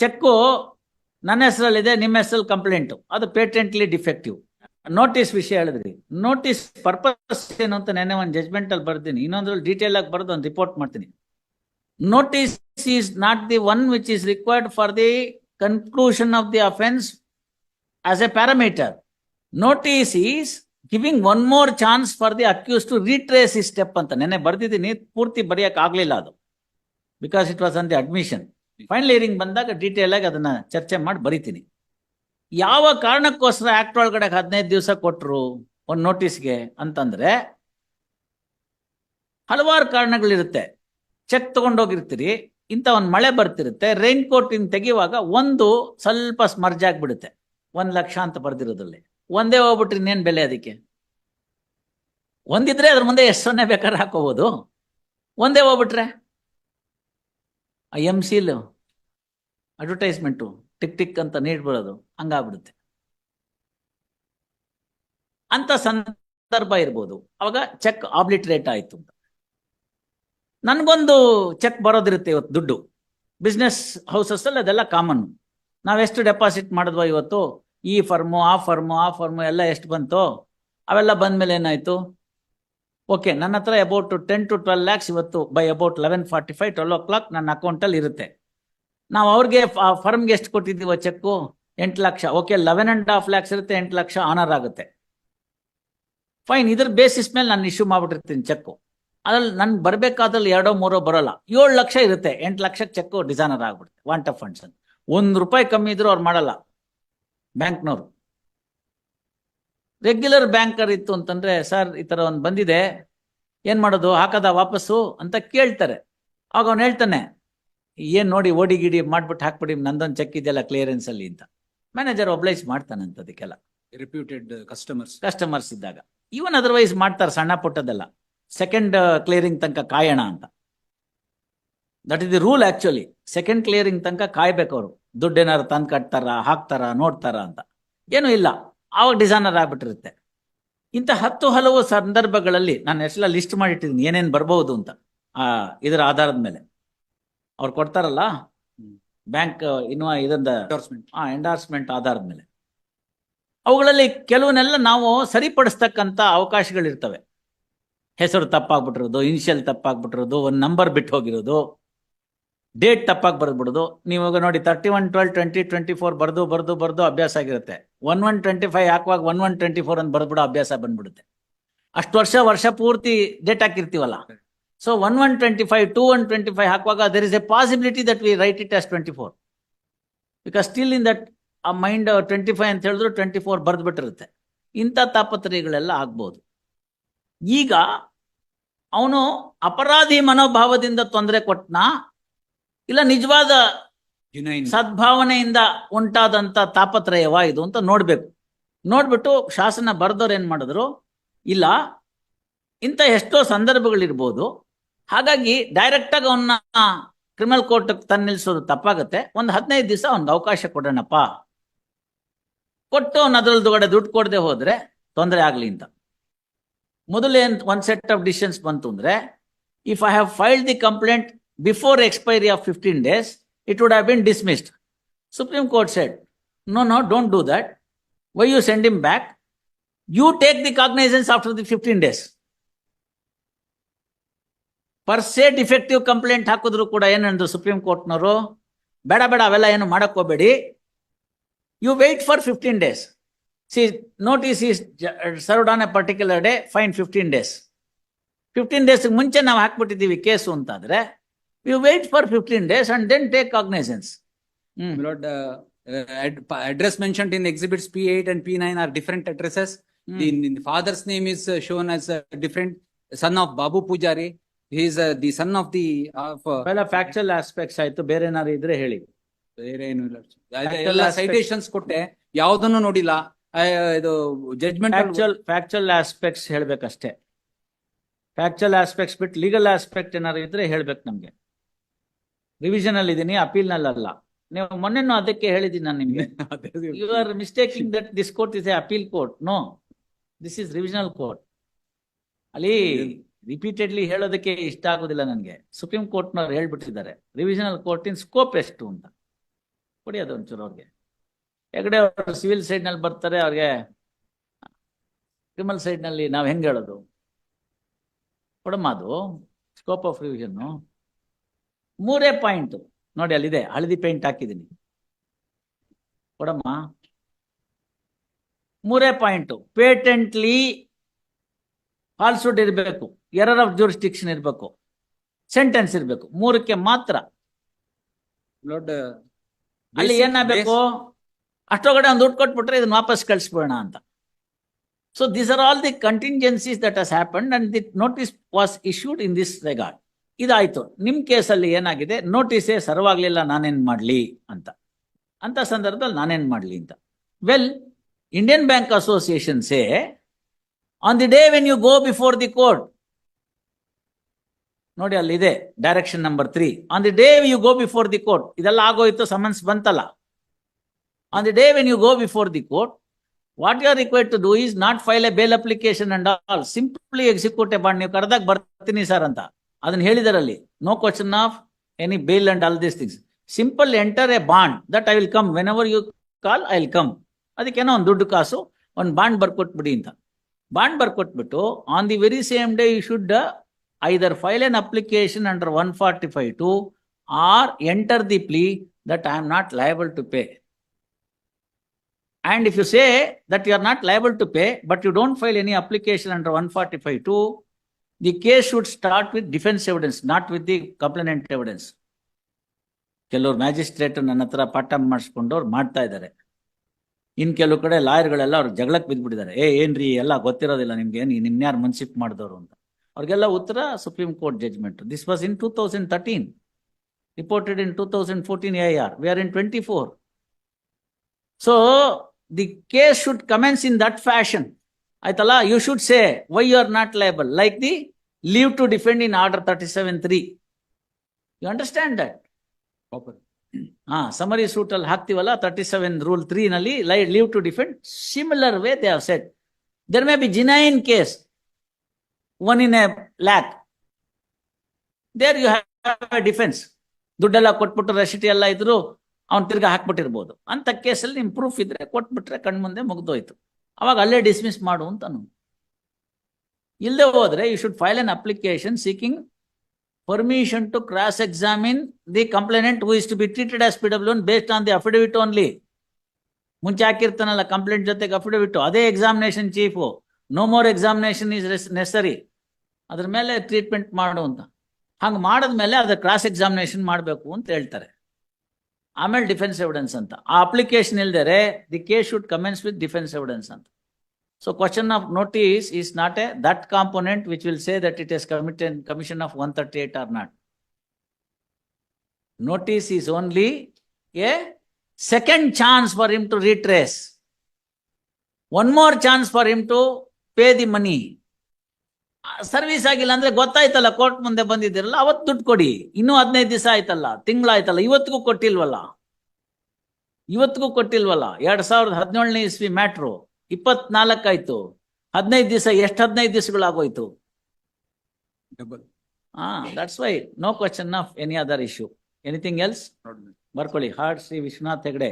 Cheque ನನ್ನ ಹೆಸರಲ್ಲಿದೆ, ನಿಮ್ಮ ಹೆಸರಲ್ಲಿ ಕಂಪ್ಲೇಂಟ್. ಅದು ಪೇಟೆಂಟ್ಲಿ ಡಿಫೆಕ್ಟಿವ್ ನೋಟಿಸ್ ವಿಷಯ ಹೇಳಿದ್ರಿ. ನೋಟಿಸ್ ಪರ್ಪಸ್ ಏನು ಅಂತ ನೆನೆ ಒಂದು ಜಜ್ಮೆಂಟ್ ಅಲ್ಲಿ ಬರ್ತೀನಿ ಇನ್ನೊಂದ್ರಲ್ಲಿ ಡೀಟೇಲ್ ಆಗಿ ಬರೆದು ಒಂದು ರಿಪೋರ್ಟ್ ಮಾಡ್ತೀನಿ. Notice is not the one which is required for the conclusion of the offence as a parameter notice is giving one more chance for the accused to retrace ಈ step ಅಂತ. ನೆನ್ನೆ ಬರ್ದಿದ್ದೀನಿ, ಪೂರ್ತಿ ಬರೆಯಕ್ಕಾಗಲಿಲ್ಲ ಅದು. Because it was on the admission final hearing ಬಂದಾಗ detail ಆಗಿ ಅದನ್ನ ಚರ್ಚೆ ಮಾಡಿ ಬರಿತೀನಿ. ಯಾವ ಕಾರಣಕ್ಕೋಸ್ಕರ ಆಕ್ಟ್ ಒಳಗಡೆ ಹದಿನೈದು ದಿವಸ ಕೊಟ್ರು ಒಂದು ನೋಟಿಸ್ಗೆ ಅಂತಂದ್ರೆ, ಹಲವಾರು ಕಾರಣಗಳಿರುತ್ತೆ. ಚೆಕ್ ತಗೊಂಡೋಗಿರ್ತೀರಿ ಇಂಥ ಒಂದು ಮಳೆ ಬರ್ತಿರುತ್ತೆ ರೈನ್ ಕೋಟ್ ಇನ್ ತೆಗೆಯುವಾಗ ಒಂದು ಸ್ವಲ್ಪ ಸ್ಮರ್ಜ್ ಆಗ್ಬಿಡುತ್ತೆ. ಒಂದು ಲಕ್ಷ ಅಂತ ಬರ್ದಿರೋದ್ರಲ್ಲಿ. ಒಂದೇ ಹೋಗ್ಬಿಟ್ರಿ ಇನ್ನೇನ್ ಬೆಲೆ ಅದಕ್ಕೆ? ಒಂದಿದ್ರೆ ಅದ್ರ ಮುಂದೆ ಎಷ್ಟು ಸೊನ್ನೆ ಬೇಕಾದ್ರೆ ಹಾಕೋಬಹುದು ಒಂದೇ ಹೋಗ್ಬಿಟ್ರೆ? ಎಂ ಸಿಲ್ ಅಡ್ವರ್ಟೈಸ್ಮೆಂಟು ಟಿಕ್ ಟಿಕ್ ಅಂತ ನೀಡ್ಬಿಡೋದು ಹಂಗಾಗ್ಬಿಡುತ್ತೆ. ಅಂತ ಸಂದರ್ಭ ಇರ್ಬೋದು. ಅವಾಗ ಚೆಕ್ ಆಬ್ಲಿಟ್ರೇಟ್ ಆಯಿತು ಅಂತ. ನನ್ಗೊಂದು ಚೆಕ್ ಬರೋದಿರುತ್ತೆ ಇವತ್ತು ದುಡ್ಡು. ಬಿಸ್ನೆಸ್ ಹೌಸಸ್ ಅಲ್ಲಿ ಅದೆಲ್ಲ ಕಾಮನ್ ನಾವೆಷ್ಟು ಡೆಪಾಸಿಟ್ ಮಾಡಿದ್ವ ಇವತ್ತು, ಈ ಫರ್ಮು ಆ ಫರ್ಮು ಆ ಫರ್ಮು ಎಲ್ಲ ಎಷ್ಟು ಬಂತು, ಅವೆಲ್ಲ ಬಂದ್ಮೇಲೆ ಏನಾಯ್ತು? ಓಕೆ ನನ್ನ ಹತ್ರ about ten to twelve lakhs ಇವತ್ತು by about eleven forty five twelve o'clock ನನ್ನ ಅಕೌಂಟಲ್ಲಿ ಇರುತ್ತೆ. ನಾವು ಅವ್ರಿಗೆ ಫರ್ಮ್ಗೆ ಎಷ್ಟು ಕೊಟ್ಟಿದ್ದೀವೋ ಚೆಕ್ಕು? ಎಂಟು lakh. Okay eleven and half lakhs ಇರುತ್ತೆ, ಎಂಟು ಲಕ್ಷ ಆನರ್ ಆಗುತ್ತೆ. ಫೈನ್ ಇದ್ರ ಬೇಸಿಸ್ ಮೇಲೆ ನಾನು ಇಶ್ಯೂ ಮಾಡ್ಬಿಟ್ಟಿರ್ತೀನಿ ಚೆಕ್ಕು. ಅದ್ರಲ್ಲಿ ನನ್ಗೆ ಬರ್ಬೇಕಾದ್ರಲ್ಲಿ ಎರಡೋ ಮೂರೋ ಬರೋಲ್ಲ. ಏಳು ಲಕ್ಷ ಇರುತ್ತೆ, ಎಂಟು ಲಕ್ಷಕ್ಕೆ ಚೆಕ್ಕು ಡಿಸೈನರ್ ಆಗ್ಬಿಡುತ್ತೆ ವಾಂಟ್ ಆಫ್ ಫಂಡ್ಸ್ ಒಂದು ರೂಪಾಯಿ ಕಮ್ಮಿ ಇದ್ರು ಅವ್ರು ಮಾಡಲ್ಲ. ಬ್ಯಾಂಕ್ನವರು. ರೆಗ್ಯುಲರ್ ಬ್ಯಾಂಕರ್ ಇತ್ತು ಅಂತಂದ್ರೆ ಸರ್ ಈ ತರ ಒಂದು ಬಂದಿದೆ. ಏನ್ ಮಾಡೋದು? ಹಾಕದ ವಾಪಸ್ಸು? ಅಂತ ಕೇಳ್ತಾರೆ. ಆಗ ಅವ್ನು ಹೇಳ್ತಾನೆ ಏನ್ ನೋಡಿ ಓಡಿ ಗಿಡಿ ಮಾಡ್ಬಿಟ್ಟು ಹಾಕ್ಬಿಡಿ ನಂದೊಂದು ಚೆಕ್ ಇದೆಯಲ್ಲ ಕ್ಲಿಯರೆನ್ಸ್ ಅಲ್ಲಿ ಅಂತ. ಮ್ಯಾನೇಜರ್ ಒಬ್ಲೈಸ್ ಮಾಡ್ತಾನೆ ಅಂತ ಅದಕ್ಕೆಲ್ಲ ರೆಪ್ಯೂಟೆಡ್ ಕಸ್ಟಮರ್ಸ್ ಕಸ್ಟಮರ್ಸ್ ಇದ್ದಾಗ. ಇವನ್ ಅದರ್ವೈಸ್ ಮಾಡ್ತಾರೆ ಸಣ್ಣ ಪುಟ್ಟದೆಲ್ಲ ಸೆಕೆಂಡ್ ಕ್ಲಿಯರಿಂಗ್ ತನಕ ಕಾಯೋಣ ಅಂತ. That is the rule actually second clearing ತನಕ ಕಾಯ್ಬೇಕು ಅವರು. ದುಡ್ಡು ಏನಾರು ತಂದು ಕಟ್ತಾರ ಹಾಕ್ತಾರ ನೋಡ್ತಾರ ಅಂತ. ಏನೂ ಇಲ್ಲ. ಆವಾಗ ಡಿಸೈನರ್ ಆಗ್ಬಿಟ್ಟಿರುತ್ತೆ. ಇಂಥ ಹತ್ತು ಹಲವು ಸಂದರ್ಭಗಳಲ್ಲಿ ನಾನು ಎಷ್ಟೆಲ್ಲ ಲಿಸ್ಟ್ ಮಾಡಿಟ್ಟಿದ್ದೀನಿ ಏನೇನು ಬರ್ಬೋದು ಅಂತ ಆ ಇದರ ಆಧಾರದ ಮೇಲೆ. ಅವ್ರು ಕೊಡ್ತಾರಲ್ಲ ಬ್ಯಾಂಕ್ ಇನ್ನು ಇದೊಂದು ಎಂಡೋರ್ಸ್ಮೆಂಟ್ ಆ ಎಂಡಾರ್ಸ್ಮೆಂಟ್ ಆಧಾರದ ಮೇಲೆ. ಅವುಗಳಲ್ಲಿ ಕೆಲವನ್ನೆಲ್ಲ ನಾವು ಸರಿಪಡಿಸ್ತಕ್ಕಂಥ ಅವಕಾಶಗಳಿರ್ತವೆ. ಹೆಸರು ತಪ್ಪಾಗ್ಬಿಟ್ಟಿರೋದು ಇನಿಷಿಯಲ್ ತಪ್ಪಾಗ್ಬಿಟ್ಟಿರೋದು ಒಂದು ನಂಬರ್ ಬಿಟ್ಟು ಹೋಗಿರೋದು. ಡೇಟ್ ತಪ್ಪಾಗಿ ಬರೆದ್ಬಿಡೋದು. ನೀವು ನೋಡಿ thirty one twelve twenty twenty four ಬರೆದು, ಬರ್ದು, ಬರೆದು ಅಭ್ಯಾಸ ಆಗಿರುತ್ತೆ. ಒನ್ ಒನ್ ಟ್ವೆಂಟಿ ಫೈವ್ ಹಾಕುವಾಗ ಒನ್ ಒನ್ ಟ್ವೆಂಟಿ ಫೋರ್ ಅಂತ ಬರ್ದ್ಬಿಡೋ ಅಭ್ಯಾಸ ಬಂದ್ಬಿಡುತ್ತೆ. ಅಷ್ಟು ವರ್ಷ ವರ್ಷ ಪೂರ್ತಿ date ಹಾಕಿರ್ತೀವಲ್ಲ. So one one twenty five two one twenty five ಹಾಕುವಾಗ there is a possibility that we write it as twenty four because still in that ಆ ಮೈಂಡ್ ಟ್ವೆಂಟಿ ಫೈವ್ ಅಂತ ಹೇಳಿದ್ರು ಟ್ವೆಂಟಿ ಫೋರ್ ಬರೆದ್ಬಿಟ್ಟಿರುತ್ತೆ. ಇಂಥ ತಾಪತ್ರಯಗಳೆಲ್ಲ ಆಗ್ಬೋದು. ಈಗ ಅವನು ಅಪರಾಧಿ ಮನೋಭಾವದಿಂದ ತೊಂದರೆ ಕೊಟ್ನಾ? ಇಲ್ಲ ನಿಜವಾದ ಸದ್ಭಾವನೆಯಿಂದ ಉಂಟಾದಂತ ತಾಪತ್ರಯವ ಇದು ಅಂತ ನೋಡ್ಬೇಕು. ನೋಡ್ಬಿಟ್ಟು ಶಾಸನ ಬರ್ದವ್ರು ಏನ್ ಮಾಡಿದ್ರು? ಇಲ್ಲ ಇಂಥ ಎಷ್ಟೋ ಸಂದರ್ಭಗಳಿರ್ಬೋದು. ಹಾಗಾಗಿ ಡೈರೆಕ್ಟ್ ಆಗಿ ಅವನ್ನ ಕ್ರಿಮಿನಲ್ ಕೋರ್ಟ್ ತಂದು ನಿಲ್ಸೋದು ತಪ್ಪಾಗತ್ತೆ. ಒಂದು ಹದಿನೈದು ದಿವಸ ಅವ್ನಿಗೆ ಅವಕಾಶ ಕೊಡೋಣಪ್ಪ. ಕೊಟ್ಟು ಅವ್ನು ಅದ್ರಲ್ದೊಳಗಡೆ ದುಡ್ಡು ಕೊಡದೆ ಹೋದ್ರೆ ತೊಂದರೆ ಆಗ್ಲಿ ಅಂತ. ಮೊದಲು ಒಂದ್ ಸೆಟ್ ಆಫ್ ಡಿಸಿಷನ್ಸ್ ಬಂತು ಅಂದ್ರೆ if I have filed the complaint before expiry of fifteen days it would have been dismissed. Supreme Court said, no, no, don't do that. Why you send him back? You take the cognizance after the 15 days. Per se defective complaint ಹಾಕಿದ್ರು ಕೂಡ ಏನಂದ್ರು supreme ಕೋರ್ಟ್ನವರು ಬೇಡ ಬೇಡ ಅವೆಲ್ಲ ಏನು ಮಾಡಕ್ you wait for fifteen days see notice is served on a particular day fine fifteen days fifteen ಡೇಸ್ಗೆ ಮುಂಚೆ ನಾವು ಹಾಕ್ಬಿಟ್ಟಿದ್ದೀವಿ ಕೇಸು ಅಂತಾದ್ರೆ you wait for fifteen days and then take cognizance hmm Lord, uh, uh, ad- address mentioned in exhibits P8 and P9 are different addresses. The, The, the father's name is uh, shown as uh, different, son of Babu Pujari. He is uh, the son of the, of, uh, ಅವೆಲ್ಲ factual aspects ಆಯ್ತು ಬೇರೆ ಏನಾದ್ರು ಇದ್ರೆ ಹೇಳಿ ಬೇರೆ ಏನು ಇಲ್ಲ. ಅದೇ Factual ಎಲ್ಲ aspect- citations ಕೊಟ್ಟೆ, ಯಾವ್ದನ್ನು ನೋಡಿಲ್ಲ. ಆ, ಇದು ಜಡ್ಜ್ಮೆಂಟ್ ಫ್ಯಾಕ್ಚುಯಲ್ ಫ್ಯಾಕ್ಚುಯಲ್ ಆಸ್ಪೆಕ್ಟ್ಸ್ ಹೇಳ್ಬೇಕಷ್ಟೇ ಫ್ಯಾಕ್ಚುಯಲ್ ಆಸ್ಪೆಕ್ಟ್ಸ್ ಬಿಟ್ಟು ಲೀಗಲ್ ಆಸ್ಪೆಕ್ಟ್ ಏನಾದ್ರು ಇದ್ರೆ ಹೇಳ್ಬೇಕು ನಮ್ಗೆ ರಿವಿಷನ್ ಅಲ್ಲಿ ಇದೀನಿ ಅಪೀಲ್ ಅಲ್ಲ ನೀವು ಮೊನ್ನೆನೂ ಅದಕ್ಕೆ ಹೇಳಿದ್ದೀನಿ ನಾನು ನಿಮಗೆ. You are mistaking that this court is a appeal court no this is revisional court ಅಲ್ಲಿ ರಿಪೀಟೆಡ್ಲಿ ಹೇಳೋದಕ್ಕೆ ಇಷ್ಟ ಆಗೋದಿಲ್ಲ ನನಗೆ. ಸುಪ್ರೀಂ ಕೋರ್ಟ್ನವ್ರು ಹೇಳ್ಬಿಟ್ಟಿದ್ದಾರೆ. ರಿವಿಷನಲ್ ಕೋರ್ಟಿನ ಸ್ಕೋಪ್ ಎಷ್ಟು ಅಂತ. ಕೊಡಿ ಅದು ಒಂಚೂರು ಅವ್ರಿಗೆ. ಹೆಗಡೆ ಅವರು ಸಿವಿಲ್ ಸೈಡ್ನಲ್ಲಿ ಬರ್ತಾರೆ ಅವ್ರಿಗೆ ಕ್ರಿಮಿನಲ್ ಸೈಡ್ನಲ್ಲಿ ನಾವು ಹೆಂಗೆ ಹೇಳೋದು? ಕೊಡಮ್ಮ ಅದು. ಸ್ಕೋಪ್ ಆಫ್ ರಿವಿಷನ್ನು ಮೂರೇ ಪಾಯಿಂಟ್ ನೋಡಿ ಅಲ್ಲಿದೆ. ಹಳದಿ ಪೇಂಟ್ ಹಾಕಿದ್ದೀನಿ. ಕೊಡಮ್ಮ. ಮೂರೇ ಪಾಯಿಂಟ್ ಪೇಟೆಂಟ್ಲಿ ಫಾಲ್ಸ್ಹುಡ್ ಇರಬೇಕು. ಎರರ್ ಆಫ್ ಜೂರಿಸ್ಟಿಕ್ಷನ್ ಇರಬೇಕು. ಸೆಂಟೆನ್ಸ್ ಇರಬೇಕು. ಮೂರಕ್ಕೆ ಮಾತ್ರ. ಅಲ್ಲಿ ಏನಾಗಬೇಕು? ಅಷ್ಟೊಳಗಡೆ ಒಂದು ದುಡ್ಡು ಕೊಟ್ಬಿಟ್ರೆ ಇದನ್ನ ವಾಪಸ್ ಕಳಿಸ್ಬಿಡೋಣ ಅಂತ. So this are all the contingencies that has happen and the notice was issued in this regard ಇದಾಯ್ತು. ನಿಮ್ ಕೇಸಲ್ಲಿ ಏನಾಗಿದೆ? ನೋಟಿಸೇ ಸರ್ವಾಗ್ಲಿಲ್ಲ, ನಾನೇನ್ ಮಾಡ್ಲಿ ಅಂತ. ಅಂತ ಸಂದರ್ಭದಲ್ಲಿ ನಾನೇನ್ ಮಾಡ್ಲಿ ಅಂತ. Well Indian bank association say on the day when you go before the court ನೋಡಿ ಅಲ್ಲಿದೆ direction number three on the day you go before the court ಇದೆಲ್ಲ ಆಗೋಯ್ತು ಸಮನ್ಸ್ ಬಂತಲ್ಲ. On the day when you go before the court what you are required to do is not file a bail application and all simply execute a bond ನೀವು ಕರೆದಾಗ ಬರ್ತೀನಿ sir ಅಂತ. ಅದನ್ನ ಹೇಳಿದಾರಲ್ಲಿ no question of any bill and all these things simple enter a bond that I will come whenever you call I will come ಅದಕ್ಕೇನೋ ಒಂದು ದುಡ್ಡು ಕಾಸು ಒಂದು bond ಬರ್ಕೊಟ್ಬಿಡಿ ಅಂತ. Bond ಬರ್ಕೊಟ್ಬಿಟ್ಟು on the very same day you should either file an application under one forty five two or enter the plea that I am not liable to pay And if you say that you are not liable to pay, but you don't file any application under one forty five two, the case should start with defence evidence not with the complainant evidence ಕೆಲವ್ರು magistrate ನನ್ನ ಹತ್ರ ಪಾಠ ಮಾಡಿಸ್ಕೊಂಡು ಅವ್ರು ಮಾಡ್ತಾ ಇದ್ದಾರೆ. ಇನ್ ಕೆಲವು ಕಡೆ ಲಾಯರ್ಗಳೆಲ್ಲ ಅವ್ರು ಜಗಳಕ್ಕೆ ಬಿದ್ದುಬಿಟ್ಟಿದ್ದಾರೆ ಏ, ಏನ್ರಿ ಎಲ್ಲ ಗೊತ್ತಿರೋದಿಲ್ಲ ನಿಮ್ಗೆ, ಏನ್ ನಿಮ್ನ್ಯಾರು ಮನ್ಸಿಪ್ ಮಾಡಿದವರು ಅಂತ. ಅವ್ರಿಗೆಲ್ಲ ಉತ್ತರ supreme court judgment this was in two thousand thirteen reported in two thousand fourteen A R V R in twenty four so the case should commence in that fashion ಆಯ್ತಲ್ಲ? You should say why you are not liable like the leave to defend in order thirty seven three you understand that. ಹಾ summary suit ಅಲ್ಲಿ ಹಾಕ್ತಿವಲ್ಲ? Thirty seven rule three ನಲ್ಲಿ lie leave to defend similar way they have set there may be genuine case one in a lakh there you have defence ದುಡ್ಡೆಲ್ಲ ಕೊಟ್ಬಿಟ್ಟು ರೆಸಿಟಿ ಎಲ್ಲ ಇದ್ರು ಅವ್ನು ತಿರ್ಗಾ ಹಾಕ್ಬಿಟ್ಟಿರ್ಬೋದು. ಅಂತ ಕೇಸಲ್ಲಿ ನಿಮ್ ಪ್ರೂಫ್ ಇದ್ರೆ ಕೊಟ್ಬಿಟ್ರೆ ಕಣ್ಮುಂದೆ ಮುಗ್ದೋಯ್ತು. ಅವಾಗ ಅಲ್ಲೇ ಡಿಸ್ಮಿಸ್ ಮಾಡು ಅಂತನು ಇಲ್ಲದೆ ಹೋದ್ರೆ you should file an application seeking permission to cross examine the complainant who is to be treated as P W based on the affidavit only ಮುಂಚೆ ಹಾಕಿರ್ತಾನಲ್ಲ ಕಂಪ್ಲೇಂಟ್ ಜೊತೆಗೆ ಅಫಿಡವಿಟ್ ಅದೇ examination chief no more examination is necessary ಅದ್ರ ಮೇಲೆ treatment ಮಾಡು ಅಂತ. ಹಂಗೆ ಮಾಡಿದ್ಮೇಲೆ ಅದ್ರ ಕ್ರಾಸ್ ಎಕ್ಸಾಮಿನೇಷನ್ ಮಾಡಬೇಕು ಅಂತ ಹೇಳ್ತಾರೆ. ಆಮೇಲೆ ಡಿಫೆನ್ಸ್ ಎವಿಡೆನ್ಸ್ ಅಂತ ಆ application ಇಲ್ದರೆ the case should commence with defence evidence ಅಂತ so question of notice is not a that component which will say that it is committed commission of one thirty eight or not notice is only a second chance for him to retrace. One more chance for him to pay the money. Service ಆಗಿಲ್ಲ ಅಂದ್ರೆ ಗೊತ್ತಾಯ್ತಲ್ಲ court ಮುಂದೆ ಬಂದಿದ್ದೀರಲ್ಲ ಅವತ್ತು ದುಡ್ಡು ಕೊಡಿ. ಇನ್ನೂ ಹದಿನೈದು ದಿವಸ ಆಯ್ತಲ್ಲ ತಿಂಗಳಾಯ್ತಲ್ಲ ಇವತ್ತಿಗೂ ಕೊಟ್ಟಿಲ್ವಲ್ಲ? ಇವತ್ತಿಗೂ ಕೊಟ್ಟಿಲ್ವಲ್ಲ? ಎರಡ್ ಸಾವಿರದ ಹದಿನೇಳನೇ ಇಸ್ವಿ ಮ್ಯಾಟ್ರು ಇಪ್ಪತ್ನಾಲ್ಕಾಯ್ತು ಹದಿನೈದು ದಿವಸ ಎಷ್ಟು ಹದಿನೈದು ದಿವಸಗಳಾಗೋಯ್ತು. ಹಾ that's why no question of any other issue anything else ಬರ್ಕೊಳ್ಳಿ. ಹಾರ್ಟ್ ಶ್ರೀ ವಿಶ್ವನಾಥ್ ಹೆಗಡೆ.